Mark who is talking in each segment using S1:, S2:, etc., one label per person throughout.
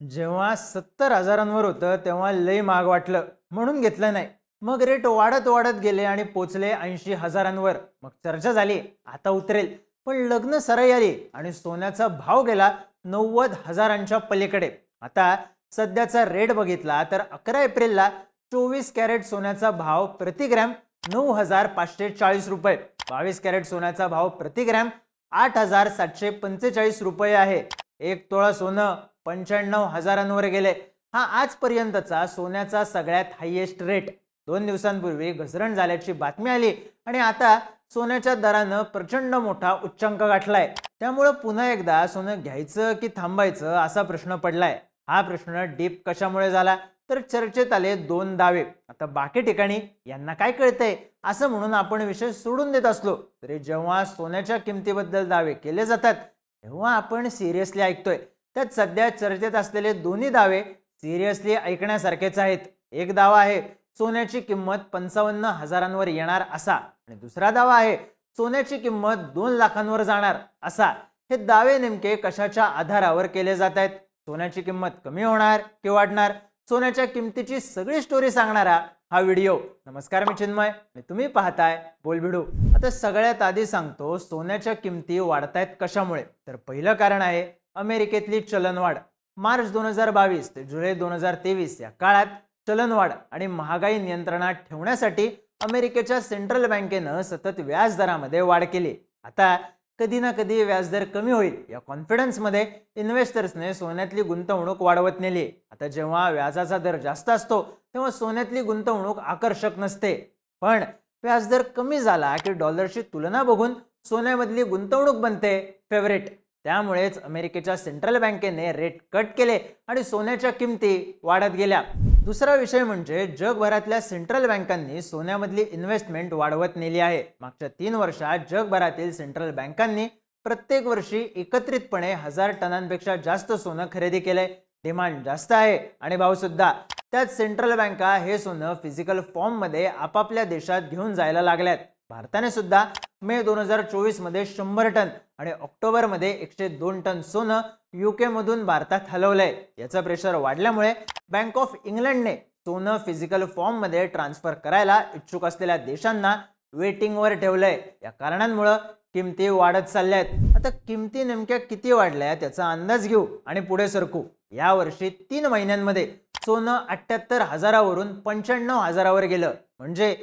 S1: जेव्हा सत्तर हजारांवर होतं तेव्हा लई महाग वाटलं. म्हणून घेतलं नाही. मग रेट वाढत वाढत गेले आणि पोचले ऐंशी हजारांवर. मग चर्चा झाली. आता उतरेल. पण लग्न सरळ आली आणि सोन्याचा भाव गेला नव्वद हजारांच्या पलीकडे. आता सध्याचा रेट बघितला तर अकरा एप्रिलला चोवीस कॅरेट सोन्याचा भाव प्रतिग्रॅम नऊ हजार पाचशे चाळीस रुपये. बावीस कॅरेट सोन्याचा भाव प्रतिग्रॅम आठ हजार सातशे पंचेचाळीस रुपये आहे. एक तोळा सोनं. पंच्याण्णव हजारांवर गेले. हा आजपर्यंतचा सोन्याचा सगळ्यात हायेस्ट रेट दोन दिवसांपूर्वी घसरण झाल्याची बातमी आली आणि आता सोन्याच्या दरानं प्रचंड मोठा उच्चांक गाठलाय. त्यामुळं पुन्हा एकदा सोनं घ्यायचं की थांबायचं असा प्रश्न पडलाय. हा प्रश्न डीप कशामुळे झाला? तर चर्चेत आले दोन दावे. आता बाकी ठिकाणी यांना काय कळतंय? असं म्हणून आपण विषय सोडून देत असलो तरी जेव्हा सोन्याच्या किमतीबद्दल दावे केले जातात तेव्हा आपण सिरियसली ऐकतोय. त्यात सध्या चर्चेत असलेले दोन्ही दावे सिरियसली ऐकण्यासारखेच आहेत. एक दावा आहे सोन्याची किंमत पंचावन्न हजारांवर येणार असा. आणि दुसरा दावा आहे सोन्याची किंमत दोन लाखांवर जाणार असा. हे दावे नेमके कशाच्या आधारावर केले जात आहेत? सोन्याची किंमत कमी होणार की वाढणार? सोन्याच्या किमतीची सगळी स्टोरी सांगणारा हा व्हिडिओ. नमस्कार मी चिन्मय आणि तुम्ही पाहताय बोलभिडू आता सगळ्यात आधी सांगतो सोन्याच्या किमती वाढतायत कशामुळे? तर पहिलं कारण आहे अमेरिकेतली चलनवाढ. मार्च दोन हजार बावीस ते जुलै दोन हजार तेवीस या काळात चलनवाढ आणि महागाई नियंत्रणात ठेवण्यासाठी अमेरिकेच्या सेंट्रल बँकेनं सतत व्याजदरामध्ये वाढ केली. आता कधी ना कधी व्याजदर कमी होईल या कॉन्फिडन्समध्ये इन्व्हेस्टर्सने सोन्यातली गुंतवणूक वाढवत नेली. आता जेव्हा व्याजाचा दर जास्त असतो तेव्हा सोन्यातली गुंतवणूक आकर्षक नसते. पण व्याजदर कमी झाला की डॉलरची तुलना बघून सोन्यामधली गुंतवणूक बनते फेवरेट त्यामुळेच अमेरिकेच्या सेंट्रल बँकेने रेट कट केले आणि सोन्याच्या किमती वाढत गेल्या. दुसरा विषय म्हणजे जगभरातल्या सेंट्रल बँकांनी सोन्यामधली इन्व्हेस्टमेंट वाढवत नेली आहे. मागच्या तीन वर्षात जगभरातील सेंट्रल बँकांनी प्रत्येक वर्षी एकत्रितपणे हजार टनांपेक्षा जास्त सोनं खरेदी केलंय. डिमांड जास्त आहे आणि भाव सुद्धा. त्यात सेंट्रल बँका हे सोनं फिजिकल फॉर्ममध्ये आपापल्या देशात घेऊन जायला लागल्यात. भारताने सुद्धा मे दोन हजार चोवीसमध्ये शंभर टन आणि ऑक्टोबरमध्ये एकशे दोन टन सोनं युकेमधून भारतात हलवलंय. याचं प्रेशर वाढल्यामुळे बँक ऑफ इंग्लंडने सोनं फिजिकल फॉर्ममध्ये ट्रान्सफर करायला इच्छुक असलेल्या देशांना वेटिंगवर ठेवलंय. या कारणांमुळं किमती वाढत चालल्या आहेत आता किमती नेमक्या किती वाढल्या त्याचा अंदाज घेऊ आणि पुढे सरकू. या वर्षी तीन महिन्यांमध्ये सोनं अठ्ठ्याहत्तर हजारावरून पंच्याण्णव हजारावर गेलं. म्हणजे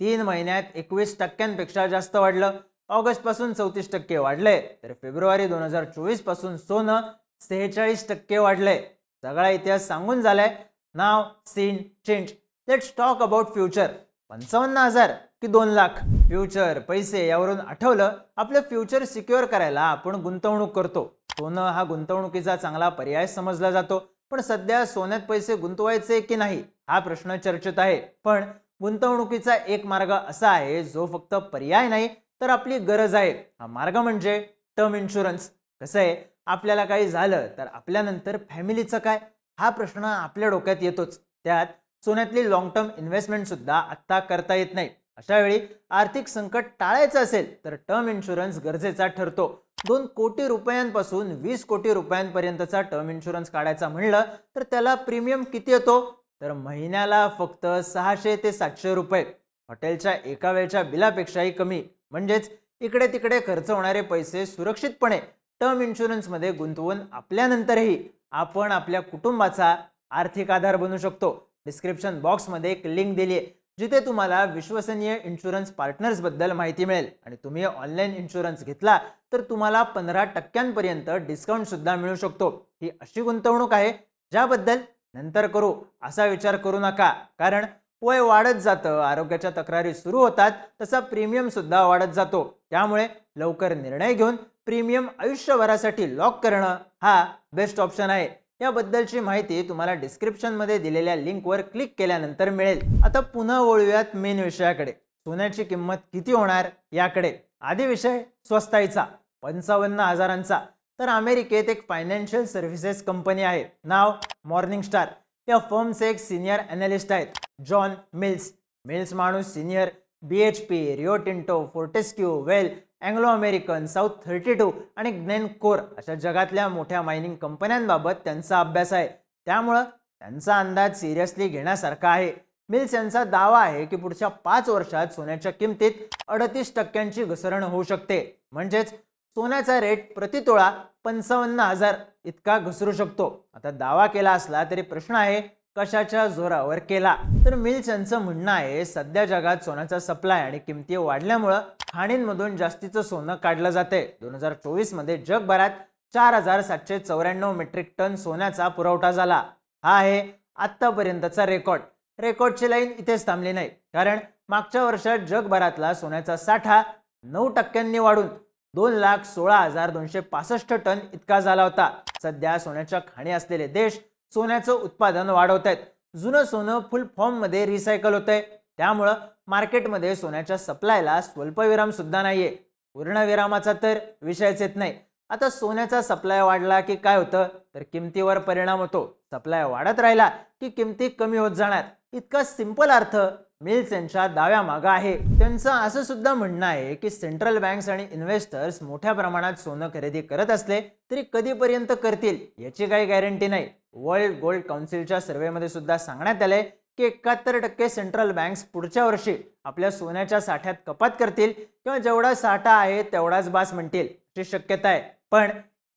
S1: तीन महिन्यात एकवीस टक्क्यांपेक्षा जास्त वाढलं. ऑगस्टपासून चौतीस टक्के वाढले. तर फेब्रुवारी दोन हजार चोवीसपासून सोनं सेहेचाळीस टक्के वाढले. सगळा इतिहास सांगून झालाय. नाव scene change. Let's talk about future पंचावन्न हजार की दोन लाख. फ्युचर पैसे यावरून आठवलं. आपलं फ्युचर सिक्युअर करायला आपण गुंतवणूक करतो. सोनं हा गुंतवणुकीचा चांगला पर्याय समजला जातो. पण सध्या सोन्यात पैसे गुंतवायचे की नाही? हा प्रश्न चर्चेत आहे. पण गुंतवणुकीचा एक मार्ग असा आहे जो फक्त पर्याय नाही तर आपली गरज आहे. हा मार्ग म्हणजे टर्म इन्शुरन्स. कसं आहे? आपल्याला काही झालं तर आपल्यानंतर फॅमिलीचं काय? हा प्रश्न आपल्या डोक्यात येतोच. त्यात सोन्यातली लॉंग टर्म इन्व्हेस्टमेंट सुद्धा आत्ता करता येत नाही. अशा वेळी आर्थिक संकट टाळायचं असेल तर टर्म इन्शुरन्स गरजेचा ठरतो. दोन कोटी रुपयांपासून वीस कोटी रुपयांपर्यंतचा टर्म इन्शुरन्स काढायचा म्हणलं तर त्याला प्रीमियम किती येतो? तर महिन्याला फक्त सहाशे ते सातशे रुपये. हॉटेलच्या एका वेळच्या बिलापेक्षाही कमी. म्हणजेच इकडे तिकडे खर्च होणारे पैसे सुरक्षितपणे टर्म इन्शुरन्समध्ये गुंतवून आपल्यानंतरही आपण आपल्या कुटुंबाचा आर्थिक आधार बनू शकतो. डिस्क्रिप्शन बॉक्समध्ये एक लिंक दिली आहे जिथे तुम्हाला विश्वसनीय इन्शुरन्स पार्टनर्सबद्दल माहिती मिळेल. आणि तुम्ही ऑनलाईन इन्शुरन्स घेतला तर तुम्हाला पंधरा टक्क्यांपर्यंत डिस्काउंटसुद्धा मिळू शकतो. ही अशी गुंतवणूक आहे ज्याबद्दल नंतर करू असा विचार करू नका. कारण वय वाढत जातं आरोग्याच्या तक्रारी सुरू होतात तसा प्रीमियम सुद्धा वाढत जातो. त्यामुळे लवकर निर्णय घेऊन प्रीमियम आयुष्यभरासाठी लॉक करणं हा बेस्ट ऑप्शन आहे. याबद्दलची माहिती तुम्हाला डिस्क्रिप्शनमध्ये दिलेल्या लिंकवर क्लिक केल्यानंतर मिळेल. आता पुन्हा वळूयात मेन विषयाकडे. सोन्याची किंमत किती होणार याकडे. आधी विषय स्वस्ताईचा पंचावन्न हजारांचा. तर अमेरिकेत एक फायनान्शियल सर्व्हिसेस कंपनी आहे. नाव मॉर्निंग स्टार या फर्मचे एक सिनियर अनालिस्ट आहेत. जॉन मिल्स मिल्स माणूस senior B H P Rio Tinto Fortescue well Anglo American South thirty two आणि ग्नेन कोर अशा जगातल्या मोठ्या मायनिंग कंपन्यांबाबत त्यांचा अभ्यास आहे. त्यामुळं त्यांचा अंदाज सिरियसली घेण्यासारखा आहे. मिल्स यांचा दावा आहे की पुढच्या पाच वर्षात सोन्याच्या किमतीत अडतीस टक्क्यांची घसरण होऊ शकते. म्हणजेच सोन्याचा रेट प्रतितोळा पंचावन्न हजार इतका घसरू शकतो. आता दावा केला असला तरी प्रश्न आहे कशाच्या जोरावर केला? तर मिल्स यांचं म्हणणं आहे सध्या जगात सोन्याचा सप्लाय आणि किमती वाढल्यामुळं खाणींमधून जास्तीचं सोनं काढलं जाते दोन हजार चोवीसमध्ये जगभरात चार हजार सातशे चौऱ्याण्णव मेट्रिक टन सोन्याचा पुरवठा झाला. हा आहे आत्तापर्यंतचा रेकॉर्ड रेकॉर्डची लाईन इथेच थांबली नाही. कारण मागच्या वर्षात जगभरातला सोन्याचा साठा नऊ टक्क्यांनी वाढून दोन लाख सोळा हजार दोनशे पासष्ट टन इतका झाला होता. सध्या सोन्याच्या खाणी असलेले देश सोन्याचं उत्पादन वाढवत आहेत. जुनं सोनं फुल फॉर्ममध्ये रिसायकल होत आहे त्यामुळं मार्केटमध्ये सोन्याच्या सप्लायला स्वल्पविराम सुद्धा नाहीये. पूर्णविरामाचा तर विषयच येत नाही. आता सोन्याचा सप्लाय वाढला की काय होतं? तर किमतीवर परिणाम होतो. सप्लाय वाढत राहिला की किमती कमी होत जाणार. इतका सिंपल अर्थ. मिल्स यांच्या दाव्यामागं आहे. त्यांचं असं सुद्धा म्हणणं आहे की सेंट्रल बँक्स आणि इन्व्हेस्टर्स मोठ्या प्रमाणात सोनं खरेदी करत असले तरी कधीपर्यंत करतील याची काही गॅरंटी नाही. वर्ल्ड गोल्ड काउन्सिलच्या सर्व्हेमध्ये सुद्धा सांगण्यात आले की एकाहत्तर टक्के सेंट्रल बँक्स पुढच्या वर्षी आपल्या सोन्याच्या साठ्यात कपात करतील किंवा जेवढा साठा आहे तेवढाच बास म्हणतील अशी शक्यता आहे. पण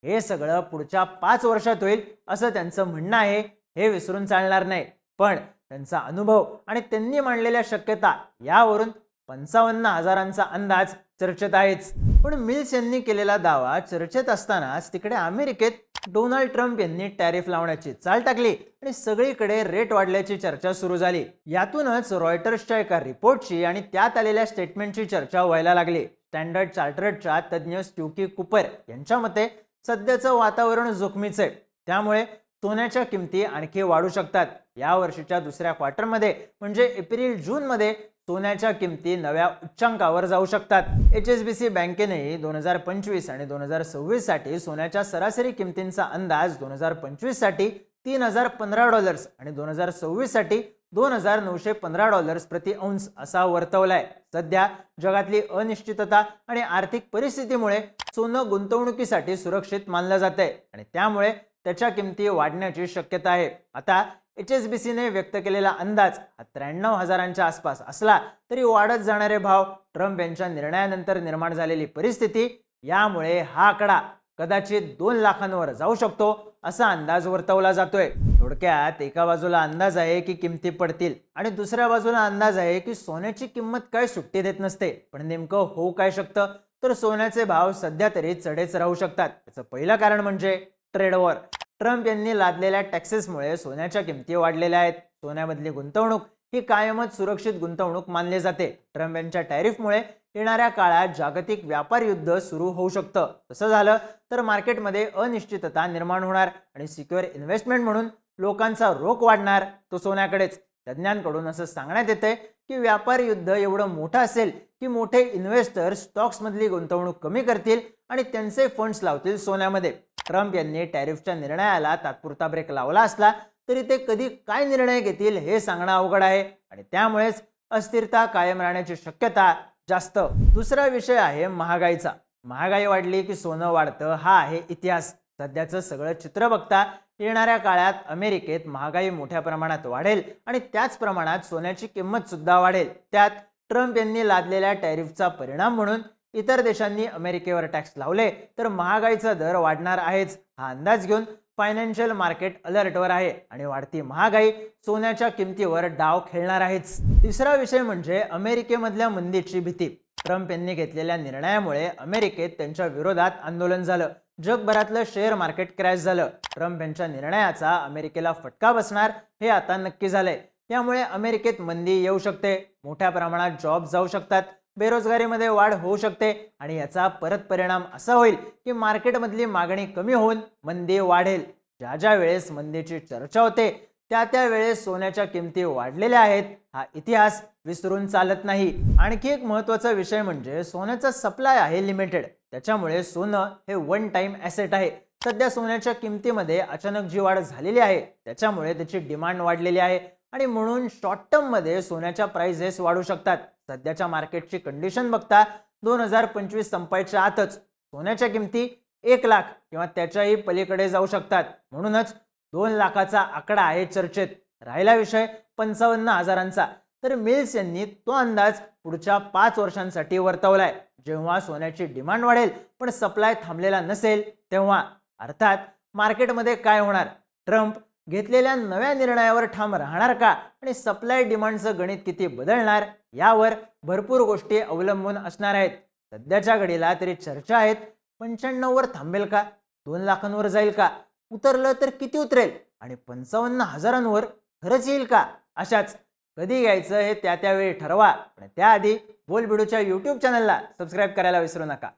S1: हे सगळं पुढच्या पाच वर्षात होईल असं त्यांचं म्हणणं आहे हे विसरून चालणार नाही. पण त्यांचा अनुभव आणि त्यांनी मांडलेल्या शक्यता यावरून पंचावन्न हजारांचा अंदाज चर्चेत आहेच. पण मिल्स यांनी केलेला दावा चर्चेत असतानाच तिकडे अमेरिकेत डोनाल्ड ट्रम्प यांनी टॅरिफ लावण्याची चाल टाकली आणि सगळीकडे रेट वाढल्याची चर्चा सुरू झाली. यातूनच रॉयटर्सच्या एका रिपोर्टची आणि त्यात आलेल्या स्टेटमेंटची चर्चा व्हायला लागली. स्टँडर्ड चार्टर्डच्या तज्ज्ञ स्ट्युकी कुपर यांच्या मते सध्याचं वातावरण जोखमीचं आहे. त्यामुळे सोन्याच्या किमती आणखी वाढू शकतात. या वर्षीच्या दुसऱ्या क्वार्टरमध्ये म्हणजे एप्रिल जूनमध्ये सोन्याच्या किमती नव्या उच्चांकावर जाऊ शकतात. एच एस बी सी बँकेनेही दोन हजार पंचवीस आणि दोन हजार सव्वीससाठी सोन्याच्या सरासरी किमतींचा अंदाज दोन हजार पंचवीससाठी तीन हजार पंधरा डॉलर्स आणि दोन हजार सव्वीससाठी दोन हजार नऊशे पंधरा डॉलर्स प्रति अंश असा वर्तवलाय. सध्या जगातली अनिश्चितता आणि आर्थिक परिस्थितीमुळे सोनं गुंतवणुकीसाठी सुरक्षित मानलं जात आहे आणि त्यामुळे त्याच्या किमती वाढण्याची शक्यता आहे. आता एच एस बी सीने व्यक्त केलेला अंदाज हा त्र्याण्णव हजारांच्या आसपास असला तरी वाढत जाणारे भाव ट्रम्प यांच्या निर्णयानंतर निर्माण झालेली परिस्थिती यामुळे हा आकडा कदाचित दोन लाखांवर जाऊ शकतो असा अंदाज वर्तवला जातोय. थोडक्यात एका बाजूला अंदाज आहे की किमती पडतील आणि दुसऱ्या बाजूला अंदाज आहे की सोन्याची किंमत काय सुट्टी देत नसते. पण नेमकं होऊ काय शकतं? तर सोन्याचे भाव सध्या तरी चढेच राहू शकतात. त्याचं पहिलं कारण म्हणजे ट्रेडवर. ट्रम्प यांनी लादलेल्या टॅक्सेसमुळे सोन्याच्या किमती वाढलेल्या आहेत. सोन्यामधली गुंतवणूक ही कायमच सुरक्षित गुंतवणूक मानली जाते. ट्रम्प यांच्या टॅरिफमुळे येणाऱ्या काळात जागतिक व्यापार युद्ध सुरू होऊ शकतं. तसं झालं तर मार्केटमध्ये अनिश्चितता निर्माण होणार आणि सिक्युअर इन्व्हेस्टमेंट म्हणून लोकांचा रोख वाढणार. तो सोन्याकडेच. तज्ज्ञांकडून असं सांगण्यात येते की व्यापार युद्ध एवढं मोठं असेल की मोठे इन्व्हेस्टर स्टॉक्समधली गुंतवणूक कमी करतील आणि त्यांचे फंड्स लावतील सोन्यामध्ये. ट्रम्प यांनी टॅरिफच्या निर्णयाला तात्पुरता ब्रेक लावला असला तरी ते कधी काय निर्णय घेतील हे सांगणं अवघड आहे आणि त्यामुळेच अस्थिरता कायम राहण्याची शक्यता जास्त. दुसरा विषय आहे महागाईचा. महागाई वाढली की सोनं वाढतं हा आहे इतिहास. सध्याचं सगळं चित्र बघता येणाऱ्या काळात अमेरिकेत महागाई मोठ्या प्रमाणात वाढेल आणि त्याच प्रमाणात सोन्याची किंमत सुद्धा वाढेल. त्यात ट्रम्प यांनी लादलेल्या टॅरिफचा परिणाम म्हणून इतर देशांनी अमेरिकेवर टॅक्स लावले तर महागाईचा दर वाढणार आहेच हा अंदाज घेऊन फायनान्शियल मार्केट अलर्टवर आहे आणि वाढती महागाई सोन्याच्या किमतीवर डाव खेळणार आहेच. तिसरा विषय म्हणजे अमेरिकेमधल्या मंदीची भीती. ट्रम्प यांनी घेतलेल्या निर्णयामुळे अमेरिकेत त्यांच्या विरोधात आंदोलन झालं. जगभरातलं शेअर मार्केट क्रॅश झालं. ट्रम्प यांच्या निर्णयाचा अमेरिकेला फटका बसणार हे आता नक्की झालंय. त्यामुळे अमेरिकेत मंदी येऊ शकते. मोठ्या प्रमाणात जॉब जाऊ शकतात. बेरोजगारीमध्ये वाढ होऊ शकते. आणि याचा परत परिणाम असा होईल की मार्केटमधली मागणी कमी होऊन मंदी वाढेल. ज्या ज्या वेळेस मंदीची चर्चा होते त्या त्या वेळेस सोन्याच्या किमती वाढलेल्या आहेत. हा इतिहास विसरून चालत नाही. आणखी एक महत्त्वाचा विषय म्हणजे सोन्याचा सप्लाय आहे लिमिटेड त्याच्यामुळे सोनं हे वन टाइम ॲसेट आहे. सध्या सोन्याच्या किमतीमध्ये अचानक जी वाढ झालेली आहे त्याच्यामुळे त्याची डिमांड वाढलेली आहे. आणि म्हणून शॉर्ट टर्ममध्ये सोन्याच्या प्राइसेस वाढू शकतात. सध्याच्या मार्केटची कंडिशन बघता दोन हजार पंचवीस संपायच्या आतच सोन्याच्या किमती एक लाख किंवा त्याच्याही पलीकडे जाऊ शकतात. म्हणूनच दोन लाखाचा आकडा आहे चर्चेत. राहिला विषय पंचावन्न हजारांचा. तर मिल्स यांनी तो अंदाज पुढच्या पाच वर्षांसाठी वर्तवलाय. जेव्हा सोन्याची डिमांड वाढेल पण सप्लाय थांबलेला नसेल तेव्हा अर्थात मार्केटमध्ये काय होणार? ट्रम्प घेतलेल्या नव्या निर्णयावर ठाम राहणार का? आणि सप्लाय डिमांडचं गणित किती बदलणार? यावर भरपूर गोष्टी अवलंबून असणार आहेत. सध्याच्या घडीला तरी चर्चा आहेत. पंच्याण्णववर थांबेल का? दोन लाखांवर जाईल का? उतरलं तर किती उतरेल? आणि पंचावन्न हजारांवर खरंच येईल का? अशाच कधी घ्यायचं हे त्या त्यावेळी ठरवा. पण त्याआधी बोलबिडूच्या यूट्यूब चॅनलला सबस्क्राईब करायला विसरू नका.